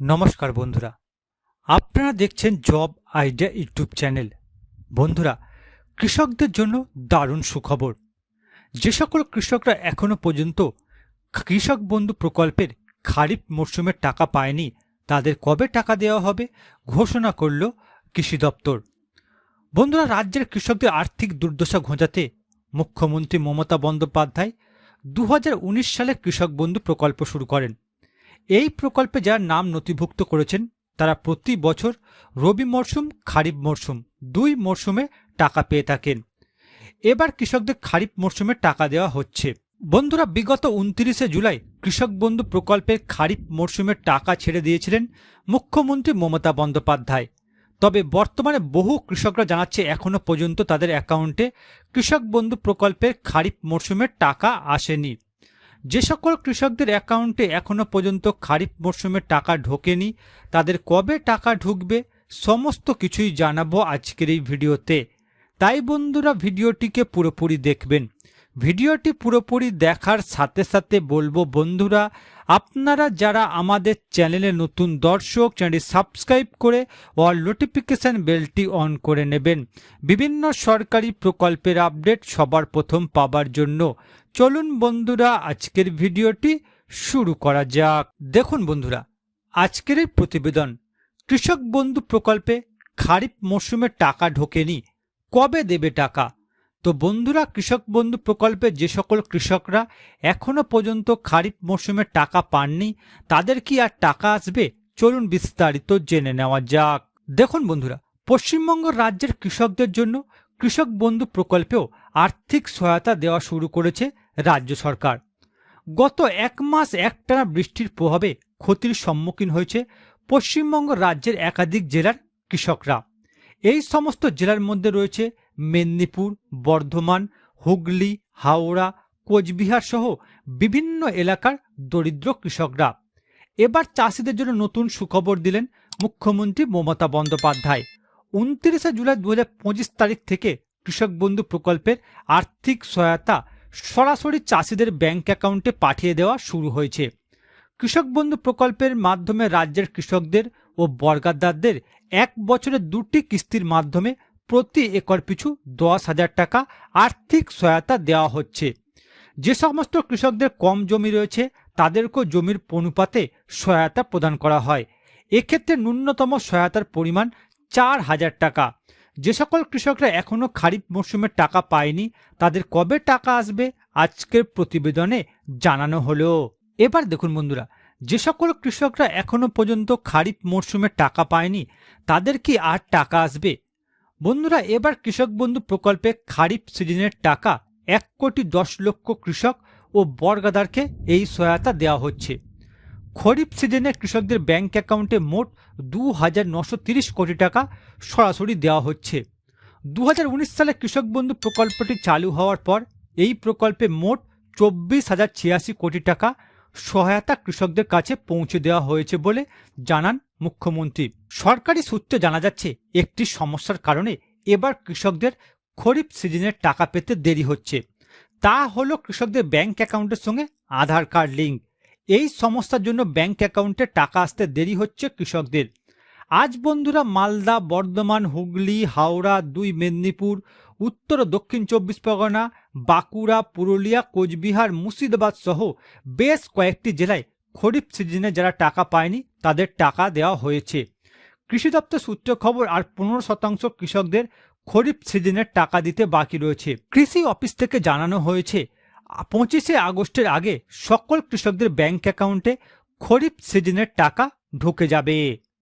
নমস্কার বন্ধুরা। আপনারা দেখছেন জব আইডিয়া ইউটিউব চ্যানেল। বন্ধুরা, কৃষকদের জন্য দারুণ সুখবর। যে সকল কৃষকরা এখনও পর্যন্ত কৃষক বন্ধু প্রকল্পের খারিফ মরশুমের টাকা পায়নি, তাদের কবে টাকা দেওয়া হবে ঘোষণা করল কৃষি দপ্তর। বন্ধুরা, রাজ্যের কৃষকদের আর্থিক দুর্দশা ঘোঁচাতে মুখ্যমন্ত্রী মমতা বন্দ্যোপাধ্যায় দু হাজার উনিশ সালে কৃষক বন্ধু প্রকল্প শুরু করেন। এই প্রকল্পে যারা নাম নথিভুক্ত করেছেন, তারা প্রতি বছর রবি মরশুম, খারিফ মরশুম, দুই মরশুমে টাকা পেয়ে থাকেন। এবার কৃষকদের খারিফ মরশুমে টাকা দেওয়া হচ্ছে। বন্ধুরা, বিগত উনত্রিশে জুলাই কৃষক বন্ধু প্রকল্পের খারিফ মরশুমের টাকা ছেড়ে দিয়েছিলেন মুখ্যমন্ত্রী মমতা বন্দ্যোপাধ্যায়। তবে বর্তমানে বহু কৃষকরা জানাচ্ছে এখনও পর্যন্ত তাদের অ্যাকাউন্টে কৃষক বন্ধু প্রকল্পের খারিফ মরশুমের টাকা আসেনি। যে সকল কৃষকদের অ্যাকাউন্টে এখনও পর্যন্ত খারিফ মরশুমে টাকা ঢোকেনি, তাদের কবে টাকা ঢুকবে সমস্ত কিছুই জানাব আজকের এই ভিডিওতে। তাই বন্ধুরা, ভিডিওটিকে পুরোপুরি দেখবেন। ভিডিওটি পুরোপুরি দেখার সাথে সাথে বলব বন্ধুরা, আপনারা যারা আমাদের চ্যানেলে নতুন দর্শক, চ্যানেলটি সাবস্ক্রাইব করে অল নোটিফিকেশান বেলটি অন করে নেবেন। বিভিন্ন সরকারি প্রকল্পের আপডেট সবার প্রথম পাবার জন্য। চলুন বন্ধুরা, আজকের ভিডিওটি শুরু করা যাক। দেখুন বন্ধুরা, আজকের প্রতিবেদন। কৃষক বন্ধু প্রকল্পে খারিফ মরশুমে টাকা ঢোকেনি। কবে দেবে টাকা? তো বন্ধুরা, কৃষক বন্ধু প্রকল্পে যে সকল কৃষকরা এখনও পর্যন্ত খারিফ মরশুমে টাকা পাননি, তাদের কি আর টাকা আসবে? চলুন বিস্তারিত জেনে নেওয়া যাক। দেখুন বন্ধুরা, পশ্চিমবঙ্গ রাজ্যের কৃষকদের জন্য কৃষক বন্ধু প্রকল্পেও আর্থিক সহায়তা দেওয়া শুরু করেছে রাজ্য সরকার। গত এক মাস একটানা বৃষ্টির প্রভাবে ক্ষতির সম্মুখীন হয়েছে পশ্চিমবঙ্গ রাজ্যের একাধিক জেলার কৃষকরা। এই সমস্ত জেলার মধ্যে রয়েছে মেদিনীপুর, বর্ধমান, হুগলি, হাওড়া, কোচবিহার সহ বিভিন্ন এলাকার দরিদ্র কৃষকরা। এবার চাষিদের জন্য নতুন সুখবর দিলেন মুখ্যমন্ত্রী মমতা বন্দ্যোপাধ্যায়। উনত্রিশে জুলাই দু হাজার পঁচিশ তারিখ থেকে কৃষক বন্ধু প্রকল্পের আর্থিক সহায়তা সরাসরি চাষিদের ব্যাংক অ্যাকাউন্টে পাঠিয়ে দেওয়া শুরু হয়েছে। কৃষক বন্ধু প্রকল্পের মাধ্যমে রাজ্যের কৃষকদের ও বর্গাদারদের এক বছরের দুটি কিস্তির মাধ্যমে প্রতি একর পিছু দশ হাজার টাকা আর্থিক সহায়তা দেওয়া হচ্ছে। যে সমস্ত কৃষকদের কম জমি রয়েছে, তাদেরকেও জমির অনুপাতে সহায়তা প্রদান করা হয়। এক্ষেত্রে ন্যূনতম সহায়তার পরিমাণ চার হাজার টাকা। যে সকল কৃষকরা এখনও খারিফ মরশুমের টাকা পায়নি, তাদের কবে টাকা আসবে আজকের প্রতিবেদনে জানানো হলো। এবার দেখুন বন্ধুরা, যে সকল কৃষকরা এখনও পর্যন্ত খারিফ মরশুমে টাকা পায়নি, তাদের কি আর টাকা আসবে? বন্ধুরা, এবার কৃষক বন্ধু প্রকল্পে খারিফ সিজনের টাকা এক কোটি দশ লক্ষ কৃষক ও বর্গাদারকে এই সহায়তা দেওয়া হচ্ছে। খরিফ সিজনে কৃষকদের ব্যাংক অ্যাকাউন্টে মোট দু হাজার নশো তিরিশ কোটি টাকা সরাসরি দেওয়া হচ্ছে। দু হাজার উনিশ সালে কৃষক বন্ধু প্রকল্পটি চালু হওয়ার পর এই প্রকল্পে মোট চব্বিশ হাজার ছিয়াশি কোটি টাকা সহায়তা কৃষকদের কাছে পৌঁছে দেওয়া হয়েছে বলে জানান মুখ্যমন্ত্রী। সরকারি সূত্রে জানা যাচ্ছে, একটি সমস্যার কারণে এবার কৃষকদের খরিফ সিজনের টাকা পেতে দেরি হচ্ছে। তা হলো কৃষকদের ব্যাংক অ্যাকাউন্টের সঙ্গে আধার কার্ড লিঙ্ক। এই সমস্যার জন্য ব্যাংক অ্যাকাউন্টে টাকা আসতে দেরি হচ্ছে কৃষকদের। আজ বন্ধুরা মালদা, বর্ধমান, হুগলি, হাওড়া, দুই মেদিনীপুর উত্তর ও দক্ষিণ চব্বিশ পরগনা, বাঁকুড়া, পুরুলিয়া, কোচবিহার, মুর্শিদাবাদ সহ বেশ কয়েকটি জেলায় খরিফ সিজনে যারা টাকা পায়নি, তাদের টাকা দেওয়া হয়েছে। কৃষি দপ্তর সূত্র খবর, আর পনেরো শতাংশ কৃষকদের খরিফ সিজনের টাকা দিতে বাকি রয়েছে। কৃষি অফিস থেকে জানানো হয়েছে, পঁচিশে আগস্টের আগে সকল কৃষকদের ব্যাংক অ্যাকাউন্টে খরিফ সিজনের টাকা ঢুকে যাবে।